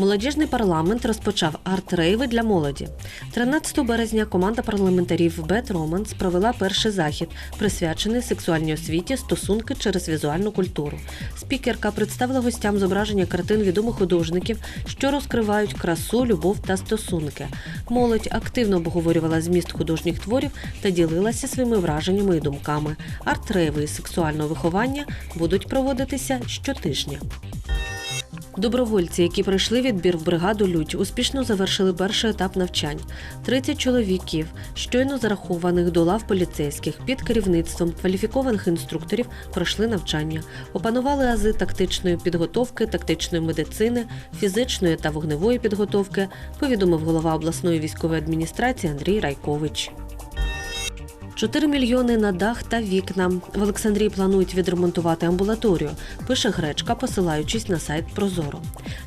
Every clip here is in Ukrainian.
Молодіжний парламент розпочав арт-рейви для молоді. 13 березня команда парламентарів Бет Романс провела перший захід, присвячений сексуальній освіті стосунки через візуальну культуру. Спікерка представила гостям зображення картин відомих художників, що розкривають красу, любов та стосунки. Молодь активно обговорювала зміст художніх творів та ділилася своїми враженнями і думками. Арт-рейви із сексуального виховання будуть проводитися щотижня. Добровольці, які пройшли відбір в бригаду Людь, успішно завершили перший етап навчань. 30 чоловіків, щойно зарахованих до лав поліцейських під керівництвом кваліфікованих інструкторів, пройшли навчання, опанували ази тактичної підготовки, тактичної медицини, фізичної та вогневої підготовки. Повідомив голова обласної військової адміністрації Андрій Райкович. 4 мільйони на дах та вікна. В Олександрії планують відремонтувати амбулаторію, пише Гречка, посилаючись на сайт Прозоро.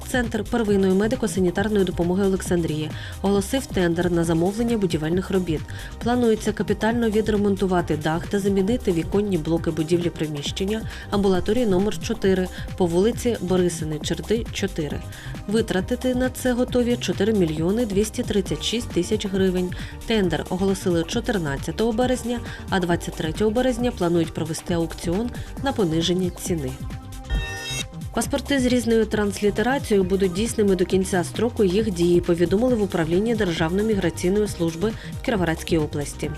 Центр первинної медико-санітарної допомоги Олександрії оголосив тендер на замовлення будівельних робіт. Планується капітально відремонтувати дах та замінити віконні блоки будівлі приміщення амбулаторії номер 4 по вулиці Борисини Черти 4. Витратити на це готові 4 мільйони 236 тисяч гривень. Тендер оголосили 14 березня, а 23 березня планують провести аукціон на пониження ціни. Паспорти з різною транслітерацією будуть дійсними до кінця строку їх дії, повідомили в управлінні Державної міграційної служби в Кіровоградській області.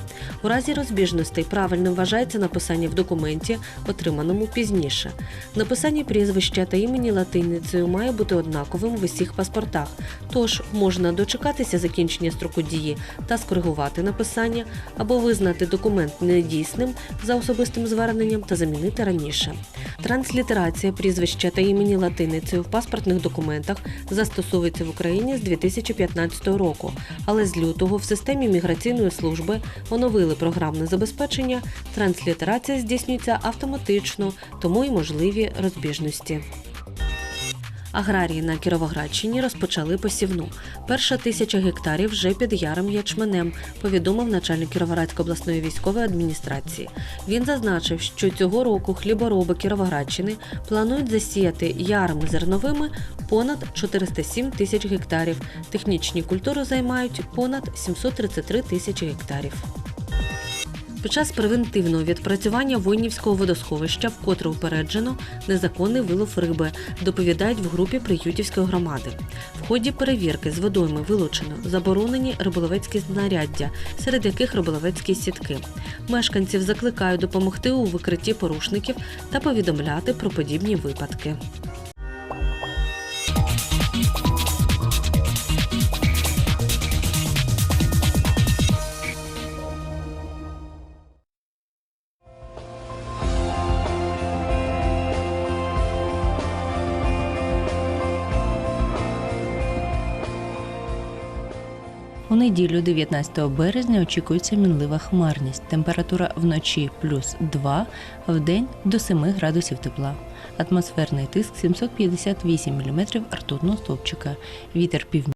У разі розбіжностей правильним вважається написання в документі, отриманому пізніше. Написання прізвища та імені латиницею має бути однаковим в усіх паспортах, тож можна дочекатися закінчення строку дії та скоригувати написання або визнати документ недійсним за особистим зверненням та замінити раніше. Транслітерація прізвища та імені латиницею в паспортних документах застосовується в Україні з 2015 року, але з лютого в системі міграційної служби оновили програмне забезпечення. Транслітерація здійснюється автоматично, тому й можливі розбіжності. Аграрії на Кіровоградщині розпочали посівну. Перша тисяча гектарів вже під ярим ячменем, повідомив начальник Кіровоградської обласної військової адміністрації. Він зазначив, що цього року хлібороби Кіровоградщини планують засіяти ярими зерновими понад 407 тисяч гектарів. Технічні культури займають понад 733 тисячі гектарів. Під час превентивного відпрацювання воїнівського водосховища вкотре упереджено незаконний вилов риби, доповідають в групі Приютівської громади. В ході перевірки з водойми вилучено заборонені риболовецькі знаряддя, серед яких риболовецькі сітки. Мешканців закликають допомогти у викритті порушників та повідомляти про подібні випадки. У неділю 19 березня очікується мінлива хмарність. Температура вночі плюс 2, в день до 7 градусів тепла. Атмосферний тиск 758 мм ртутного стовпчика. Вітер північний.